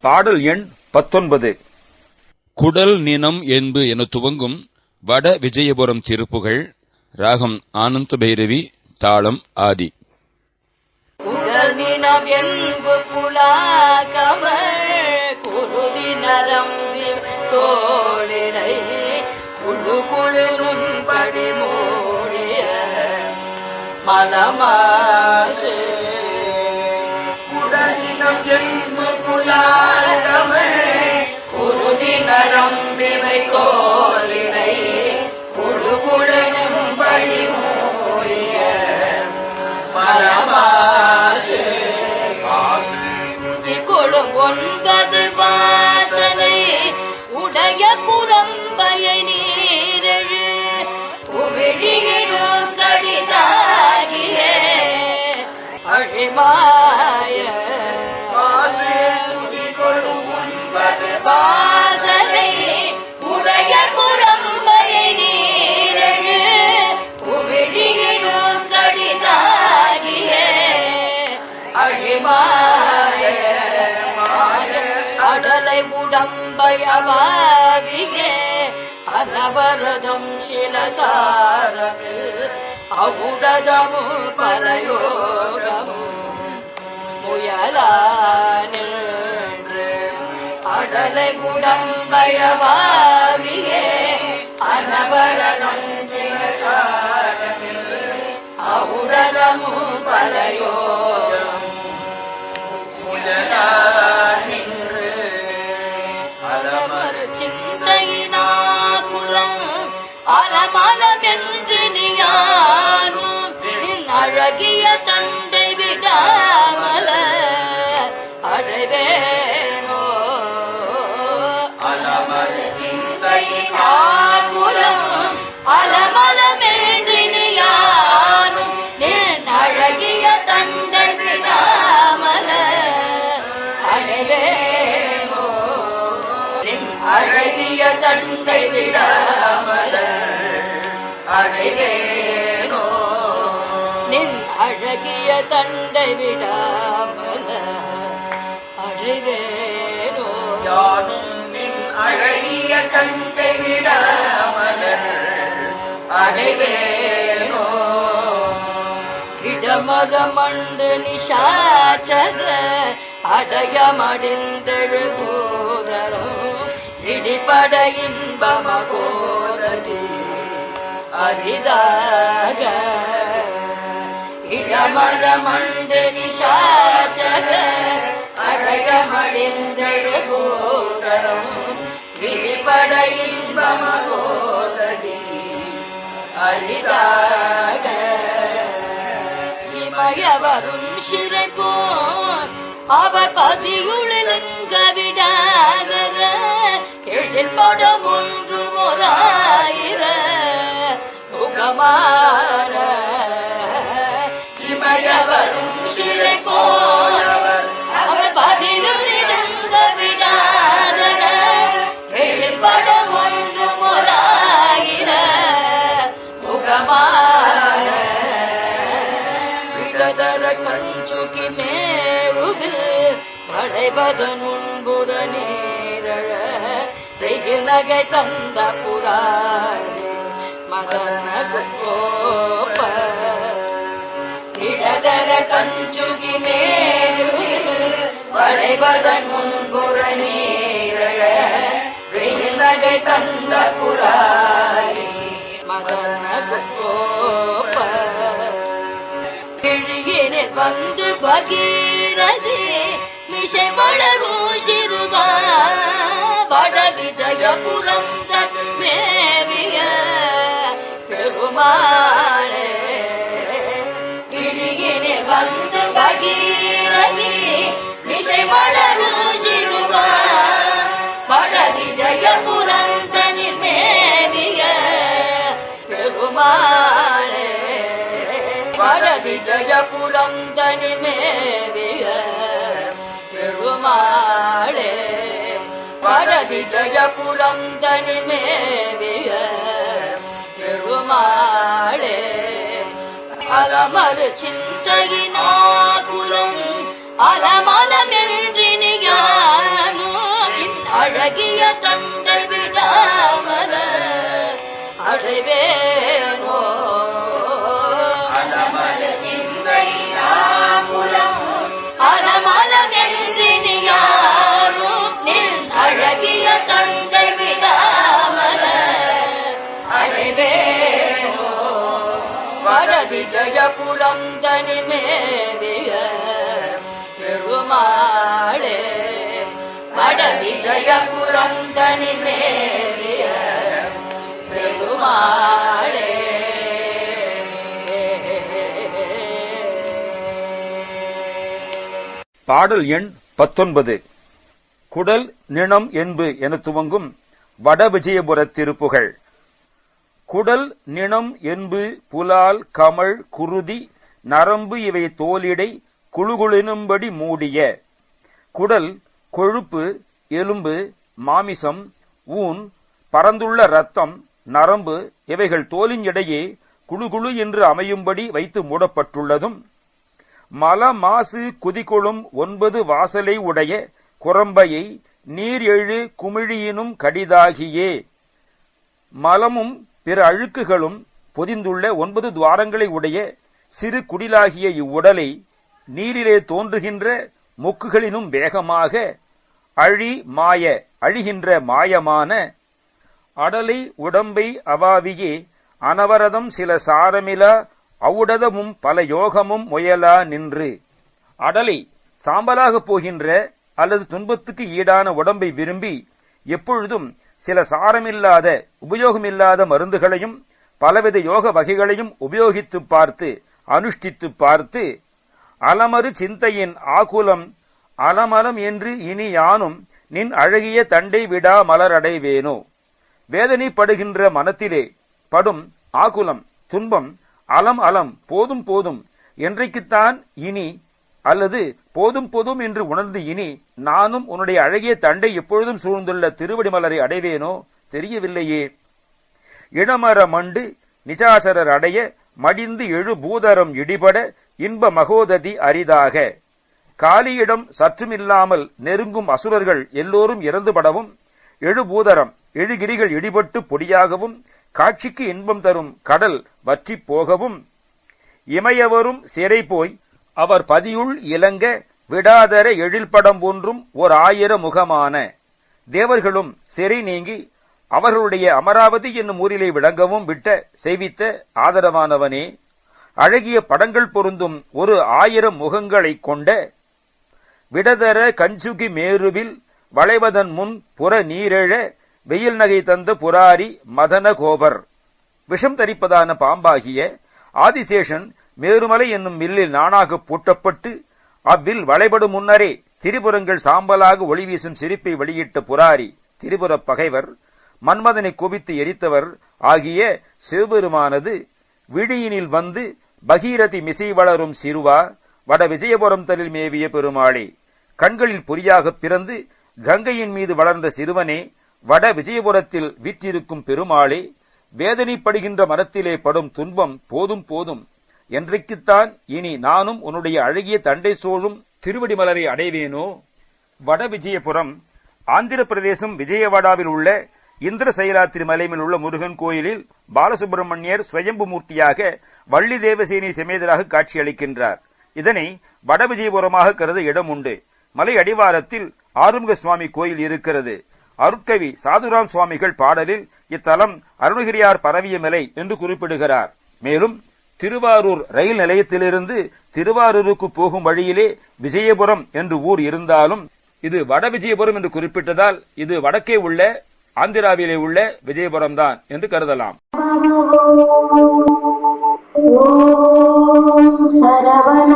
பாடல் எண் பத்தொன்பது. குடல் நினம் என்பு என துவங்கும் வட விஜயபுரம் திருப்புகழ் ராகம் ஆனந்த பைரவி தாளம் ஆதி. உடலினம் என்பு புலாகமள் குருதி நரம்பி தோளிடை குழு குழுனும் படி மூடிய மலமாசு உடலினம் எங்கு குலாரமே உறுதி நரம்பிவை தோ ஒன்பது வாசனை உடைய குரம்பையை நீரழு. குவிழியிலும் கடிதாகிய அழிமாய அடலை அனவரதம் அடலை உடம்பயவாவிகே அனவரதம் சிலசாரமு அவுடதமு பலயோகமு முயலானின்று அலமறு அலமலமென்று அழகிய தண்டை விடாமல அழகிய தந்தை விடாமல அடைவேனோ நின் அழகிய தண்டை விடாமல அடைவேனோ யானும் நின் அழகிய தண்டை விடாமல அடைவேனோ இடமக மண்டு நிஷாச்சக அடைய மடிந்தெழு பூதரும் இடிபட இன்பமகோததி அரிதாக இடமர மண்டு நிஷாச்சக அடைய இடிபட இன்பமகோததி அரிதாக இமயவரும் சிறைபோன் அவர் பதியுளிலுங்க எழில் படம் ஒன்று முறாயிர முகமாற இமயவரும் சிறைபோன் அவர் பதியுளிலுங்க விடாதர எழில் படம் ஒன்று முறாயிர முகமான விடதர கஞ்சுகி மேருவில் படைபதன் முன்புற நேரழ நகை தந்த புறாரி மதன கோப்ப இடதர கஞ்சுகி மேருவில் வளைவதன் முன்புற நீரழ வெயில் நகை தந்த பெருமாளே கிழியினில் வந்து பகீரதி மிசை வளரும் சிறுவா வட விஜயபுரம் தனில் மேவிய பெருமாளே வட விஜயபுரம் தனில் மேவிய பெருமாளே வடவிஜயபுரம் தனிமேவிய பெருமாளே அலமறு சிந்தையினாகுலம் அலமலமென்றினியானோ வடவிஜயபுரம் தனிமேவிய பெருமாளே. வடவிஜயபுரம் தனிமேவிய பெருமாளே. பாடல் எண் பத்தொன்பது. குடல் நிணம் என்பு என துவங்கும் வட விஜயபுர திருப்புகழ் குடல் நிணம் என்பு புலால் கமழ் குருதி நரம்பு இவை தோலிடை குழுகுளினும்படி மூடிய. குடல் கொழுப்பு எலும்பு மாமிசம் ஊன் பரந்துள்ள ரத்தம் நரம்பு இவைகள் தோலின் இடையே குழுகுழு என்று அமையும்படி வைத்து மூடப்பட்டுள்ளதும். மல மாசு குதிக்குளும் ஒன்பது வாசலை உடைய குரம்பையை நீர் எழு குமிழியினும் கடிதாகியே. மலமும் பிற அழுக்குகளும் பொதிந்துள்ள ஒன்பது துவாரங்களை உடைய சிறு குடிலாகிய இவ்வுடலை நீரிலே தோன்றுகின்ற மொக்குகளினும் வேகமாக அழி மாய அழிகின்ற மாயமான அடலை உடம்பை அவாவியே அனவரதம் சில சாரமிலா அவுடதமும் பல யோகமும் முயலா நின்று. அடலை சாம்பலாகப் போகின்ற அல்லது துன்பத்துக்கு ஈடான உடம்பை விரும்பி எப்பொழுதும் சில சாரமில்லாத உபயோகமில்லாத மருந்துகளையும் பலவித யோக வகைகளையும் உபயோகித்துப் பார்த்து அனுஷ்டித்துப் பார்த்து அலமறு சிந்தையின் ஆகுலம் அலமலம் என்று இனி யானும் நின் அழகிய தண்டை விடா மலரடைவேனோ? வேதனைப்படுகின்ற மனத்திலே படும் ஆகுலம் துன்பம் அலம் அலம் போதும் போதும் என்றைக்குத்தான் இனி அல்லது போதும் போதும் என்று உணர்ந்து இனி நானும் உன்னுடைய அழகிய தண்டை எப்பொழுதும் சூழ்ந்துள்ள திருவடி மலரை அடைவேனோ தெரியவில்லையே. இளமர மண்டு நிஜாசரர் அடைய மடிந்து எழு பூதரம் இடிபட இன்ப மகோததி அரிதாக. காலியிடம் சற்றுமில்லாமல் நெருங்கும் அசுரர்கள் எல்லோரும் இறந்துபடவும் எழுபூதரம் எழுகிரிகள் இடிபட்டு பொடியாகவும் காட்சிக்கு இன்பம் தரும் கடல் வற்றிப் போகவும் இமையவரும் சிறை போய் அவர் பதியுள் இலங்க விடாதர எழில்படம் போன்றும் ஓர் ஆயிர முகமான. தேவர்களும் சிறை நீங்கி அவர்களுடைய அமராவதி என்னும் ஊரிலே விளங்கவும் விட்ட செய்வித்த ஆதரவானவனே. அழகிய படங்கள் பொருந்தும் ஒரு ஆயிரம் முகங்களைக் கொண்ட விடதர கஞ்சுகி மேருவில் வளைவதன் முன் புற நீரெழ வெயில் நகை தந்த புராரி மதன கோபர் விஷம் தரிப்பதான பாம்பாகிய ஆதிசேஷன் மேருமலை என்னும் மில்லில் நானாக பூட்டப்பட்டு அவ்வில் வளைபடும் முன்னரே திரிபுரங்கள் சாம்பலாக ஒளி வீசும் சிரிப்பை வெளியிட்ட புராரி திரிபுரப் பகைவர் மன்மதனை குவித்து எரித்தவர் ஆகிய சிவபெருமானது விழியினில் வந்து பகீரதி மிசை வளரும் சிறுவா வட விஜயபுரம் தலில் மேவிய பெருமாளே கண்களில் பொறியாக பிறந்து கங்கையின் மீது வளர்ந்த சிறுவனே வட விஜயபுரத்தில் வீற்றிருக்கும் பெருமாளே வேதனைப்படுகின்ற மனத்திலே படும் துன்பம் போதும் போதும் என்றைக்குத்தான் இனி நானும் உன்னுடைய அழகிய தண்டை சோழும் திருவடி மலரை அடைவேனோ? வட விஜயபுரம் ஆந்திர பிரதேசம் விஜயவாடாவில் உள்ள இந்திர சைலாத்திரி மலையில் உள்ள முருகன் கோயிலில் பாலசுப்பிரமணியர் சுயம்பு மூர்த்தியாக வள்ளி தேவசேனி சமேதராக காட்சியளிக்கின்றார். இதனை வட விஜயபுரமாக கருத இடம் உண்டு. மலை அடிவாரத்தில் ஆறுமுக சுவாமி கோயில் இருக்கிறது. அருட்கவி சாதுராம் சுவாமிகள் பாடலில் இத்தலம் அருணகிரியார் பரவிய மலை என்று குறிப்பிடுகிறார். மேலும் திருவாரூர் ரயில் நிலையத்திலிருந்து திருவாரூருக்கு போகும் வழியிலே விஜயபுரம் என்று ஊர் இருந்தாலும் இது வட விஜயபுரம் என்று குறிப்பிட்டதால் இது வடக்கே உள்ள ஆந்திராவிலே உள்ள விஜயபுரம் தான் என்று கருதலாம். சரவண